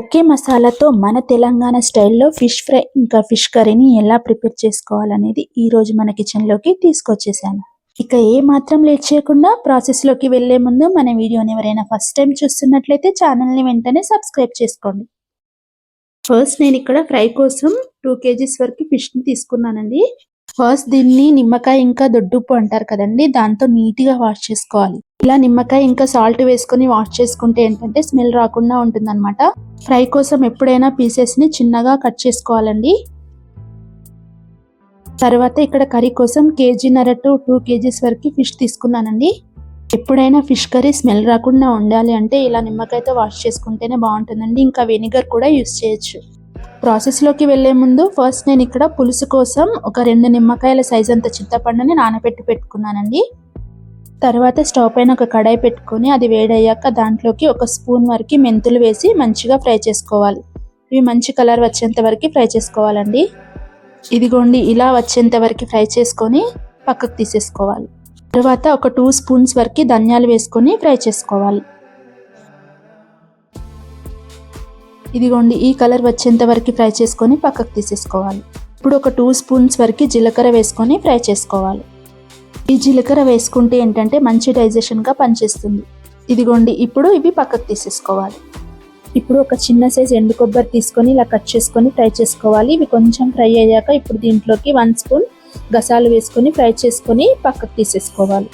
ఒకే మసాలాతో మన తెలంగాణ స్టైల్లో ఫిష్ ఫ్రై ఇంకా ఫిష్ కర్రీని ఎలా ప్రిపేర్ చేసుకోవాలనేది ఈ రోజు మన కిచెన్లోకి తీసుకొచ్చేసాను. ఇక ఏ మాత్రం లేట్ చేయకుండా ప్రాసెస్లోకి వెళ్ళే ముందు మన వీడియోని ఎవరైనా ఫస్ట్ టైం చూస్తున్నట్లయితే ఛానల్ని వెంటనే సబ్స్క్రైబ్ చేసుకోండి. ఫస్ట్ నేను ఇక్కడ ఫ్రై కోసం టూ కేజీస్ వరకు ఫిష్ని తీసుకున్నానండి. ఫస్ట్ దీన్ని నిమ్మకాయ ఇంకా దొడ్డుప్పు అంటారు కదండి దాంతో నీట్గా వాష్ చేసుకోవాలి. ఇలా నిమ్మకాయ ఇంకా సాల్ట్ వేసుకొని వాష్ చేసుకుంటే ఏంటంటే స్మెల్ రాకుండా ఉంటుందన్నమాట. ఫ్రై కోసం ఎప్పుడైనా పీసెస్ని చిన్నగా కట్ చేసుకోవాలండి. తర్వాత ఇక్కడ కర్రీ కోసం కేజీన్నర టు టూ కేజీస్ వరకు ఫిష్ తీసుకున్నానండి. ఎప్పుడైనా ఫిష్ కర్రీ స్మెల్ రాకుండా ఉండాలి అంటే ఇలా నిమ్మకాయతో వాష్ చేసుకుంటేనే బాగుంటుందండి. ఇంకా వెనిగర్ కూడా యూస్ చేయొచ్చు. ప్రాసెస్లోకి వెళ్ళే ముందు ఫస్ట్ నేను ఇక్కడ పులుసు కోసం ఒక రెండు నిమ్మకాయల సైజ్ అంత చింతపండుని నానబెట్టి పెట్టుకున్నానండి. తర్వాత స్టవ్ పైన ఒక కడాయి పెట్టుకొని అది వేడయ్యాక దాంట్లోకి ఒక స్పూన్ వరకు మెంతులు వేసి మంచిగా ఫ్రై చేసుకోవాలి. ఇవి మంచి కలర్ వచ్చేంత వరకు ఫ్రై చేసుకోవాలండి. ఇదిగోండి ఇలా వచ్చేంత వరకు ఫ్రై చేసుకొని పక్కకు తీసేసుకోవాలి. తర్వాత ఒక టూ స్పూన్స్ వరకు ధనియాలు వేసుకొని ఫ్రై చేసుకోవాలి. ఇదిగోండి ఈ కలర్ వచ్చేంత వరకు ఫ్రై చేసుకొని పక్కకు తీసేసుకోవాలి. ఇప్పుడు ఒక టూ స్పూన్స్ వరకు జీలకర్ర వేసుకొని ఫ్రై చేసుకోవాలి. ఈ జీలకర్ర వేసుకుంటే ఏంటంటే మంచి డైజెషన్గా పనిచేస్తుంది. ఇదిగోండి ఇప్పుడు ఇవి పక్కకు తీసేసుకోవాలి. ఇప్పుడు ఒక చిన్న సైజ్ ఎండు కొబ్బరి తీసుకొని ఇలా కట్ చేసుకొని ఫ్రై చేసుకోవాలి. ఇవి కొంచెం ఫ్రై అయ్యాక ఇప్పుడు దీంట్లోకి వన్ స్పూన్ గసాలు వేసుకొని ఫ్రై చేసుకొని పక్కకు తీసేసుకోవాలి.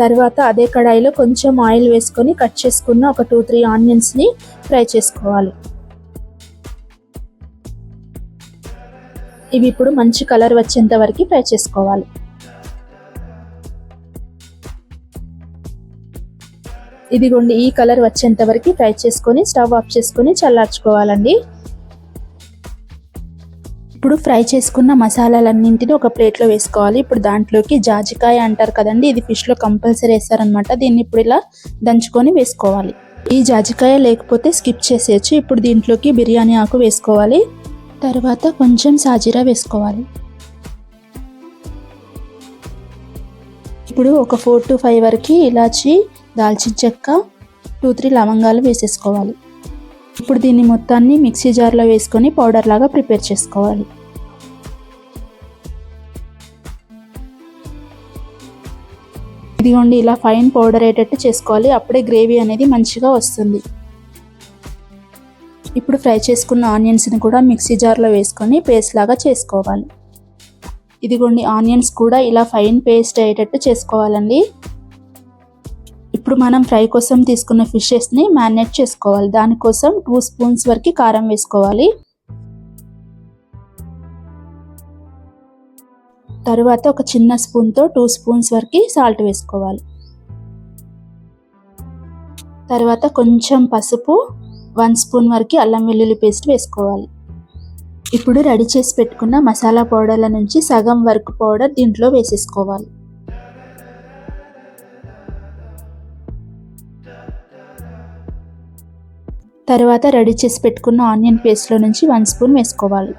తర్వాత అదే కడాయిలో కొంచెం ఆయిల్ వేసుకొని కట్ చేసుకున్న ఒక టూ త్రీ ఆనియన్స్ని ఫ్రై చేసుకోవాలి. ఇవి ఇప్పుడు మంచి కలర్ వచ్చేంత వరకు ఫ్రై చేసుకోవాలి. ఇదిగోండి ఈ కలర్ వచ్చేంత వరకు ఫ్రై చేసుకొని స్టవ్ ఆఫ్ చేసుకొని చల్లార్చుకోవాలండి. ఇప్పుడు ఫ్రై చేసుకున్న మసాలాలన్నింటినీ ఒక ప్లేట్లో వేసుకోవాలి. ఇప్పుడు దాంట్లోకి జాజికాయ అంటారు కదండి ఇది ఫిష్లో కంపల్సరీ వేస్తారనమాట దీన్ని ఇప్పుడు ఇలా దంచుకొని వేసుకోవాలి. ఈ జాజికాయ లేకపోతే స్కిప్ చేసేయచ్చు. ఇప్పుడు దీంట్లోకి బిర్యానీ ఆకు వేసుకోవాలి. తర్వాత కొంచెం సాజీరా వేసుకోవాలి. ఇప్పుడు ఒక ఫోర్ టు ఫైవ్ వరకు ఇలాచి దాల్చిన చెక్క టూ త్రీ లవంగాలు వేసేసుకోవాలి. ఇప్పుడు దీన్ని మొత్తాన్ని మిక్సీ జార్లో వేసుకొని పౌడర్ లాగా ప్రిపేర్ చేసుకోవాలి. ఇదిగోండి ఇలా ఫైన్ పౌడర్ అయ్యేటట్టు చేసుకోవాలి. అప్పుడే గ్రేవీ అనేది మంచిగా వస్తుంది. ఇప్పుడు ఫ్రై చేసుకున్న ఆనియన్స్ని కూడా మిక్సీ జార్లో వేసుకొని పేస్ట్ లాగా చేసుకోవాలి. ఇదిగోండి ఆనియన్స్ కూడా ఇలా ఫైన్ పేస్ట్ అయ్యేటట్టు చేసుకోవాలండి. ఇప్పుడు మనం ఫ్రై కోసం తీసుకున్న ఫిషెస్ని మ్యారినేట్ చేసుకోవాలి. దానికోసం టూ స్పూన్స్ వరకు కారం వేసుకోవాలి. తర్వాత ఒక చిన్న స్పూన్తో టూ స్పూన్స్ వరకు సాల్ట్ వేసుకోవాలి. తర్వాత కొంచెం పసుపు వన్ స్పూన్ వరకు అల్లం వెల్లుల్లి పేస్ట్ వేసుకోవాలి. ఇప్పుడు రెడీ చేసి పెట్టుకున్న మసాలా పౌడర్ల నుంచి సగం వరకు పౌడర్ దీంట్లో వేసేసుకోవాలి. తర్వాత రెడీ చేసి పెట్టుకున్న ఆనియన్ పేస్ట్లో నుంచి వన్ స్పూన్ వేసుకోవాలి.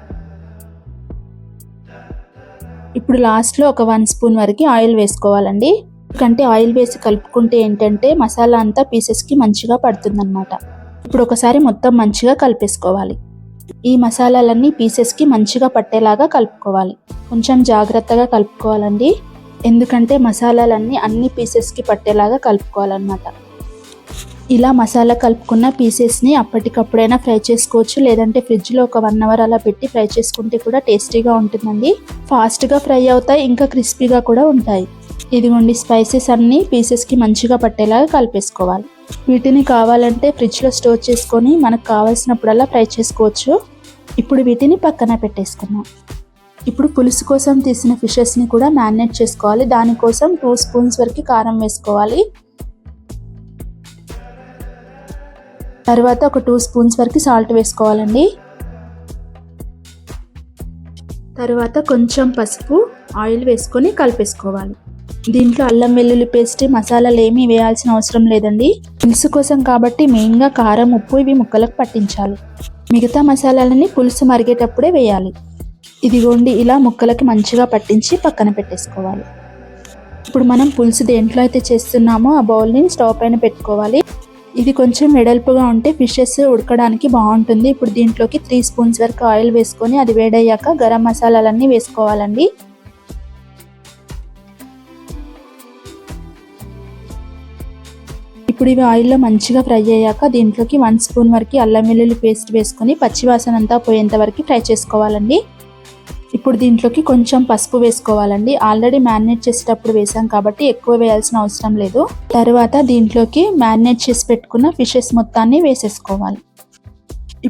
ఇప్పుడు లాస్ట్లో ఒక వన్ స్పూన్ వరకు ఆయిల్ వేసుకోవాలండి. ఎందుకంటే ఆయిల్ వేసి కలుపుకుంటే ఏంటంటే మసాలా అంతా పీసెస్కి మంచిగా పడుతుందన్నమాట. ఇప్పుడు ఒకసారి మొత్తం మంచిగా కలిపేసుకోవాలి. ఈ మసాలాలన్నీ పీసెస్కి మంచిగా పట్టేలాగా కలుపుకోవాలి. కొంచెం జాగ్రత్తగా కలుపుకోవాలండి. ఎందుకంటే మసాలాలన్నీ అన్ని పీసెస్కి పట్టేలాగా కలుపుకోవాలన్నమాట. ఇలా మసాలా కలుపుకున్న పీసెస్ని అప్పటికప్పుడైనా ఫ్రై చేసుకోవచ్చు లేదంటే ఫ్రిడ్జ్లో ఒక వన్ అవర్ అలా పెట్టి ఫ్రై చేసుకుంటే కూడా టేస్టీగా ఉంటుందండి. ఫాస్ట్గా ఫ్రై అవుతాయి ఇంకా క్రిస్పీగా కూడా ఉంటాయి. ఇదిగోండి స్పైసెస్ అన్నీ పీసెస్కి మంచిగా పట్టేలాగా కలిపేసుకోవాలి. వీటిని కావాలంటే ఫ్రిడ్జ్లో స్టోర్ చేసుకొని మనకు కావాల్సినప్పుడల్లా ఫ్రై చేసుకోవచ్చు. ఇప్పుడు వీటిని పక్కన పెట్టేసుకున్నాం ఇప్పుడు పులుసు కోసం తీసిన ఫిషెస్ని కూడా మ్యారినేట్ చేసుకోవాలి. దానికోసం టూ స్పూన్స్ వరకు కారం వేసుకోవాలి. తర్వాత ఒక టూ స్పూన్స్ వరకు సాల్ట్ వేసుకోవాలండి. తర్వాత కొంచెం పసుపు ఆయిల్ వేసుకొని కలిపేసుకోవాలి. దీంట్లో అల్లం వెల్లుల్లి పేస్ట్ మసాలాలు ఏమీ వేయాల్సిన అవసరం లేదండి. పులుసు కోసం కాబట్టి మెయిన్గా కారం ఉప్పు ఇవి ముక్కలకు పట్టించాలి. మిగతా మసాలాలని పులుసు మరిగేటప్పుడే వేయాలి. ఇదిగోండి ఇలా ముక్కలకి మంచిగా పట్టించి పక్కన పెట్టేసుకోవాలి. ఇప్పుడు మనం పులుసు దేంట్లో అయితే చేస్తున్నామో ఆ బౌల్ని స్టవ్ పైన పెట్టుకోవాలి. ఇది కొంచెం వెడల్పుగా ఉంటే ఫిషెస్ ఉడకడానికి బాగుంటుంది. ఇప్పుడు దీంట్లోకి త్రీ స్పూన్స్ వరకు ఆయిల్ వేసుకొని అది వేడయ్యాక గరం మసాలాలన్నీ వేసుకోవాలండి. ఇప్పుడు ఇవి ఆయిల్లో మంచిగా ఫ్రై అయ్యాక దీంట్లోకి వన్ స్పూన్ వరకు అల్లం వెల్లుల్లి పేస్ట్ వేసుకొని పచ్చివాసన అంతా పోయేంత వరకు ఫ్రై చేసుకోవాలండి. ఇప్పుడు దీంట్లోకి కొంచెం పసుపు వేసుకోవాలండి. ఆల్రెడీ మ్యారినేట్ చేసేటప్పుడు వేసాం కాబట్టి ఎక్కువ వేయాల్సిన అవసరం లేదు. తర్వాత దీంట్లోకి మ్యారినేట్ చేసి పెట్టుకున్న ఫిషెస్ మొత్తాన్ని వేసేసుకోవాలి.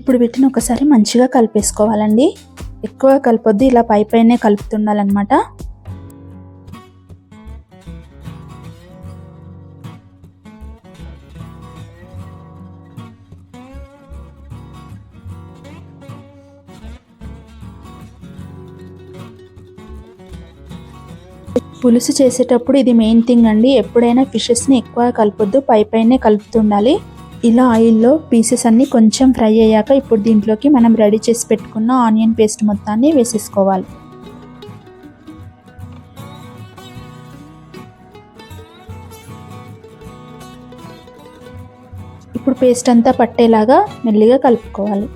ఇప్పుడు వీటిని ఒకసారి మంచిగా కలిపేసుకోవాలండి. ఎక్కువ కలపొద్దు ఇలా పై పైనే కలుపుతుండాలన్నమాట. పులుసు చేసేటప్పుడు ఇది మెయిన్ థింగ్ అండి. ఎప్పుడైనా ఫిషెస్ని ఎక్కువ కలపొద్దు పై పైనే కలుపుతుండాలి. ఇలా ఆయిల్లో పీసెస్ అన్నీ కొంచెం ఫ్రై అయ్యాక ఇప్పుడు దీంట్లోకి మనం రెడీ చేసి పెట్టుకున్న ఆనియన్ పేస్ట్ మొత్తాన్ని వేసేసుకోవాలి. ఇప్పుడు పేస్ట్ అంతా పట్టేలాగా మెల్లిగా కలుపుకోవాలి.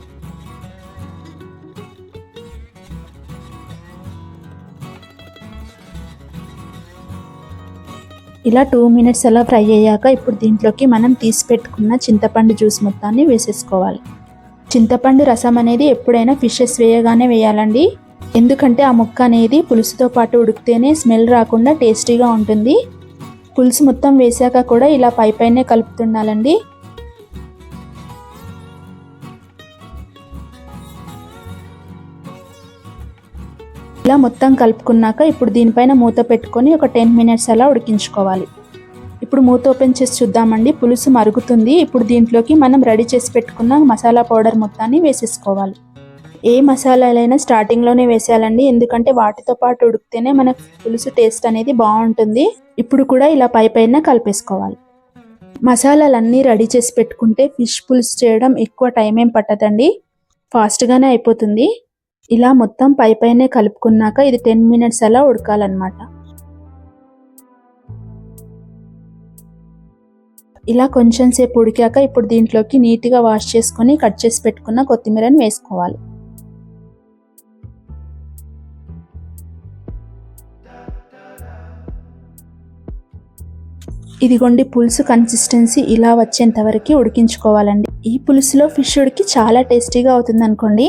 ఇలా టూ మినిట్స్ అలా ఫ్రై అయ్యాక ఇప్పుడు దీంట్లోకి మనం తీసి పెట్టుకున్న చింతపండు జ్యూస్ మొత్తాన్ని వేసేసుకోవాలి. చింతపండు రసం అనేది ఎప్పుడైనా ఫిషెస్ వేయగానే వేయాలండి. ఎందుకంటే ఆ ముక్క అనేది పులుసుతో పాటు ఉడికితేనే స్మెల్ రాకుండా టేస్టీగా ఉంటుంది. పులుసు మొత్తం వేసాక కూడా ఇలా పై పైనే కలుపుతుండాలండి. ఇలా మొత్తం కలుపుకున్నాక ఇప్పుడు దీనిపైన మూత పెట్టుకొని ఒక టెన్ మినిట్స్ అలా ఉడికించుకోవాలి. ఇప్పుడు మూత ఓపెన్ చేసి చూద్దామండి. పులుసు మరుగుతుంది. ఇప్పుడు దీంట్లోకి మనం రెడీ చేసి పెట్టుకున్న మసాలా పౌడర్ మొత్తాన్ని వేసేసుకోవాలి. ఏ మసాలాలైనా స్టార్టింగ్లోనే వేసేయాలండి. ఎందుకంటే వాటితో పాటు ఉడికితేనే మన పులుసు టేస్ట్ అనేది బాగుంటుంది. ఇప్పుడు కూడా ఇలా పై పైన కలిపేసుకోవాలి. మసాలాలన్నీ రెడీ చేసి పెట్టుకుంటే ఫిష్ పులుసు చేయడం ఎక్కువ టైం ఏం పట్టదండి. ఫాస్ట్గానే అయిపోతుంది. ఇలా మొత్తం పై పైనే కలుపుకున్నాక ఇది టెన్ మినిట్స్ అలా ఉడకాలన్నమాట. ఇలా కొంచెం సేపు ఉడికాక ఇప్పుడు దీంట్లోకి నీట్గా వాష్ చేసుకొని కట్ చేసి పెట్టుకున్న కొత్తిమీరని వేసుకోవాలి. ఇదిగోండి పులుసు కన్సిస్టెన్సీ ఇలా వచ్చేంత వరకు ఉడికించుకోవాలండి. ఈ పులుసులో ఫిష్ ఉడికి చాలా టేస్టీగా అవుతుంది అనుకోండి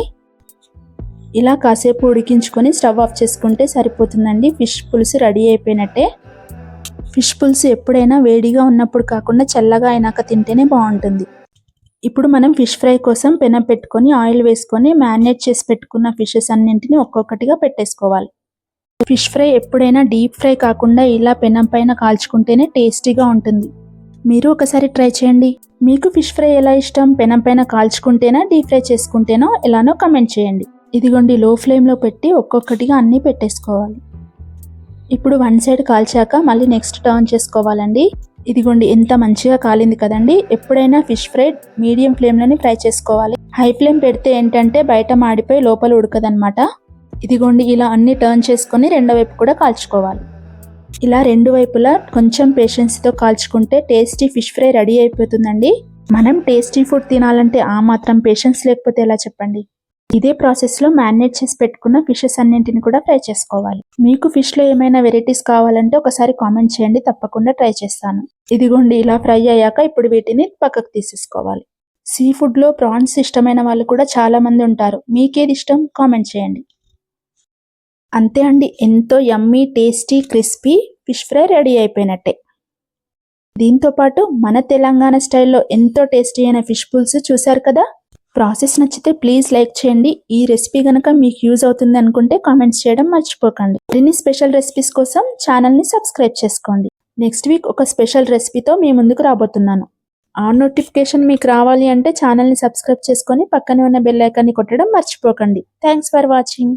ఇలా కాసేపు ఉడికించుకొని స్టవ్ ఆఫ్ చేసుకుంటే సరిపోతుందండి. ఫిష్ పులుసు రెడీ అయిపోయినట్టే. ఫిష్ పులుసు ఎప్పుడైనా వేడిగా ఉన్నప్పుడు కాకుండా చల్లగా అయినాక తింటేనే బాగుంటుంది. ఇప్పుడు మనం ఫిష్ ఫ్రై కోసం పెనం పెట్టుకొని ఆయిల్ వేసుకొని మ్యారినేట్ చేసి పెట్టుకున్న ఫిషెస్ అన్నింటిని ఒక్కొక్కటిగా పెట్టేసుకోవాలి. ఫిష్ ఫ్రై ఎప్పుడైనా డీప్ ఫ్రై కాకుండా ఇలా పెనం పైన కాల్చుకుంటేనే టేస్టీగా ఉంటుంది. మీరు ఒకసారి ట్రై చేయండి. మీకు ఫిష్ ఫ్రై ఎలా ఇష్టం? పెనం పైన కాల్చుకుంటేనా డీప్ ఫ్రై చేసుకుంటేనో ఎలానో కమెంట్ చేయండి. ఇదిగోండి లో ఫ్లేమ్లో పెట్టి ఒక్కొక్కటిగా అన్నీ పెట్టేసుకోవాలి. ఇప్పుడు వన్ సైడ్ కాల్చాక మళ్ళీ నెక్స్ట్ టర్న్ చేసుకోవాలండి. ఇదిగోండి ఎంత మంచిగా కాలింది కదండి. ఎప్పుడైనా ఫిష్ ఫ్రై మీడియం ఫ్లేమ్లోనే ఫ్రై చేసుకోవాలి. హై ఫ్లేమ్ పెడితే ఏంటంటే బయట మాడిపోయి లోపల ఉడకదనమాట ఇదిగోండి ఇలా అన్ని టర్న్ చేసుకొని రెండో వైపు కూడా కాల్చుకోవాలి. ఇలా రెండు వైపులా కొంచెం పేషెన్స్తో కాల్చుకుంటే టేస్టీ ఫిష్ ఫ్రై రెడీ అయిపోతుందండి. మనం టేస్టీ ఫుడ్ తినాలంటే ఆ మాత్రం పేషెన్స్ లేకపోతే ఎలా చెప్పండి? ఇదే ప్రాసెస్లో మ్యారినేట్ చేసి పెట్టుకున్న ఫిషెస్ అన్నింటిని కూడా ఫ్రై చేసుకోవాలి. మీకు ఫిష్లో ఏమైనా వెరైటీస్ కావాలంటే ఒకసారి కామెంట్ చేయండి తప్పకుండా ట్రై చేస్తాను. ఇదిగోండి ఇలా ఫ్రై అయ్యాక ఇప్పుడు వీటిని పక్కకు తీసేసుకోవాలి. సీ ఫుడ్లో ప్రాన్స్ ఇష్టమైన వాళ్ళు కూడా చాలా మంది ఉంటారు. మీకేది ఇష్టం కామెంట్ చేయండి. అంతే అండి ఎంతో yummy tasty crispy fish fry ready అయిపోయినట్టే. దీంతో పాటు మన తెలంగాణ స్టైల్లో ఎంతో టేస్టీ అయిన ఫిష్ పుల్స్ చూశారు కదా? ప్రాసెస్ నచ్చితే ప్లీజ్ లైక్ చేయండి. ఈ రెసిపీ కనుక మీకు యూజ్ అవుతుంది అనుకుంటే కామెంట్స్ చేయడం మర్చిపోకండి. మరిన్ని స్పెషల్ రెసిపీస్ కోసం ఛానల్ని సబ్స్క్రైబ్ చేసుకోండి. నెక్స్ట్ వీక్ ఒక స్పెషల్ రెసిపీతో మీ ముందుకు రాబోతున్నాను. ఆ నోటిఫికేషన్ మీకు రావాలి అంటే ఛానల్ని సబ్స్క్రైబ్ చేసుకొని పక్కనే ఉన్న బెల్ ఐకాన్ని కొట్టడం మర్చిపోకండి. Thanks for watching.